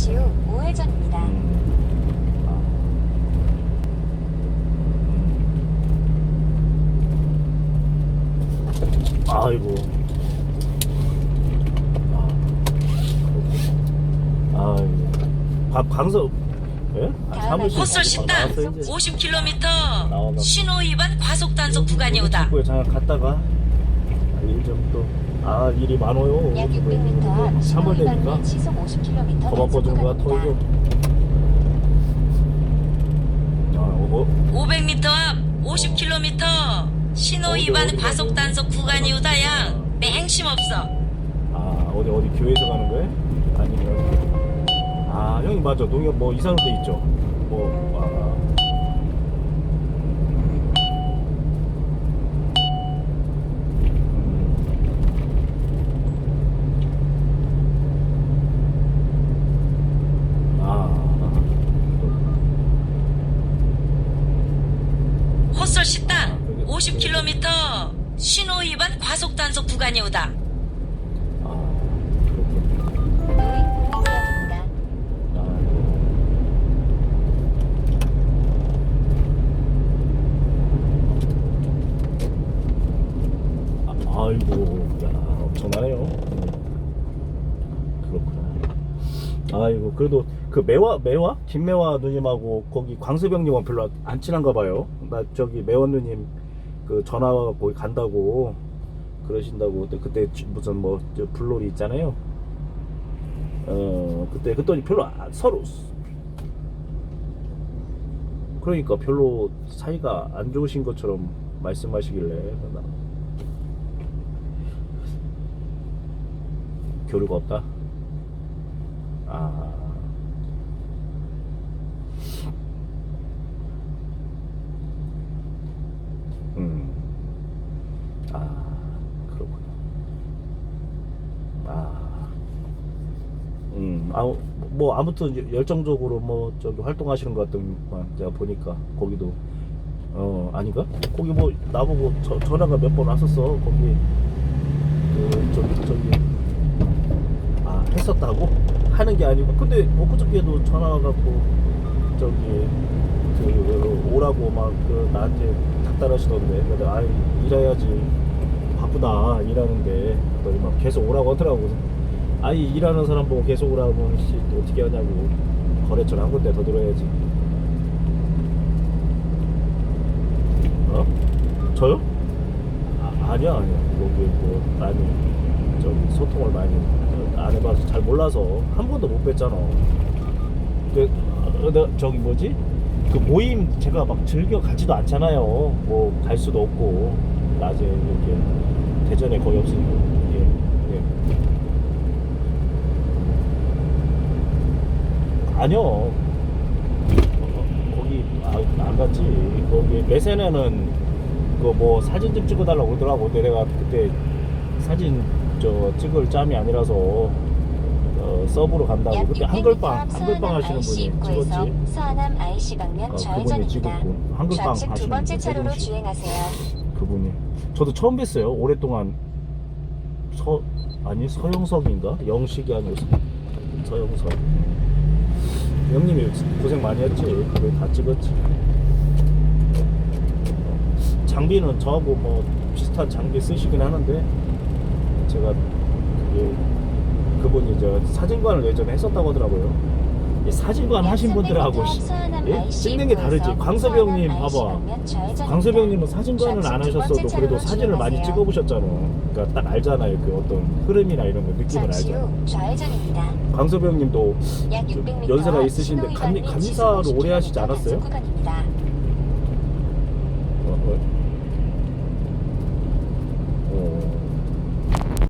잠시 후 우회전입니다. 음. 아. 음. 아이고. 아, 아이고. 박 강서 예? 아, 사무실 헛설 아, 식당 나왔어, 이제. 50km 나와봐. 신호 위반 과속 단속 구간이 오다. 축구에 잠깐 갔다가 일 좀 또 아 일이 많아요. 약 600m 앞 신호 3월 위반 되니까 및 시속 50km 더 바빠진 거야 토이도. 아, 어, 500m 앞 50km 신호 위반 과속? 단속 구간이 오다야. 맹심 없어. 아 어디 어디 교회에서 가는 거예요? 아니면 아 형님 맞아 농협 뭐 이사는 데 있죠. 뭐 아, 아, 헛설 식당 아, 그게- 50km 신호 위반 과속 단속 구간이 오다. 아, 아이고, 야, 엄청나네요. 음, 그렇구나. 아이고, 그래도 그 매화, 매화? 김매화 누님하고 거기 광수병 님은 별로 안 친한가 봐요. 나 저기 매화 누님 그 전화 거기 간다고 그러신다고 그때, 무슨 뭐저 불놀이 있잖아요. 어 그때 그랬더니 별로 안- 서로 그러니까 별로 사이가 안 좋으신 것처럼 말씀하시길래 나 교류가 없다. 아. 음. 아, 그렇구나. 아. 음, 아, 뭐 아무튼 열정적으로 뭐 저기 활동하시는 것 같더만 제가 보니까 거기도 어 아닌가? 거기 뭐 나보고 저, 전화가 몇 번 왔었어 거기 그 저기 저기 아 했었다고 하는 게 아니고 근데 엊그저께도 전화 와갖고 저기 그 오라고 막 그 나한테 닥달하시던데 근데 아 일해야지. 바쁘다. 일하는데. 그랬더니 막 계속 오라고 하더라고. 아니 일하는 사람 보고 계속 오라고 씨 어떻게 하냐고. 거래처를 한 군데 더 들어야지. 어? 저요? 아, 아니야 아니야. 거기 뭐많 이좀 소통을 많이 안 해봐서 잘 몰라서 한 번도 못 뵀잖아 그 어, 나 저기 뭐지 그 모임 제가 막 즐겨 가지도 않잖아요 뭐 갈 수도 없고 낮에 이렇게 대전에 거의 없으니까 예, 예. 아니요. 어, 거기 아, 안 갔지. 거기 메세네는 그 뭐 사진 좀 찍어달라고 그러더라고. 내가 그때 사진 저 찍을 짬이 아니라서 어, 서브로 간다고 약 그때 600m 한글빵 앞 한글빵 하시는 분이 찍었지. 서안암 IC 방면 어, 그분이 좌회전입니다. 찍었고 한글빵 좌측 두 하시는 번째 분, 차로로. 주행하세요. 그분이 저도 처음 뵀어요. 오랫동안 서 아니 서영석인가 영식이 아니고 서- 서영석. 형님이 고생 많이 했지. 그거 다 찍었지. 장비는 저하고 뭐 비슷한 장비 쓰시긴 하는데 제가 그게 그분이 저 사진관을 예전에 했었다고 하더라고요. 이 사진관 하신 분들하고 씨, 예? 찍는 게 다르지. 광섭이 형님 봐봐. 광섭이 형님은 사진관은 안 하셨어도 그래도 사진을 많이 찍어보셨잖아. 그러니까 딱 알잖아요. 그 어떤 흐름이나 이런 거 느낌을 좌회전입니다. 광섭이 형님도 약좀 600m 연세가 앞 있으신데 감리- 시속 오래 하시지 50km 않았어요? 어, 어. 어.